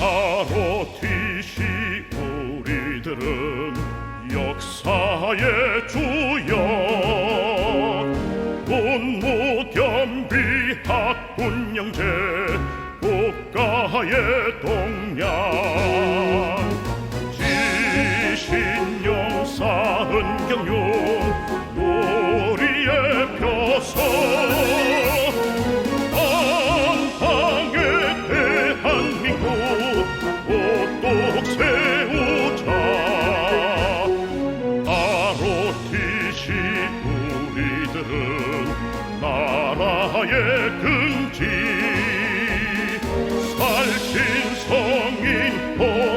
역사로 뛰시 우리들은 역사의 주역 군무겸비학 군영제 국가의 동양 지신 영사 은경요 것이 우리들은 나라의 근지. 살신 성인 보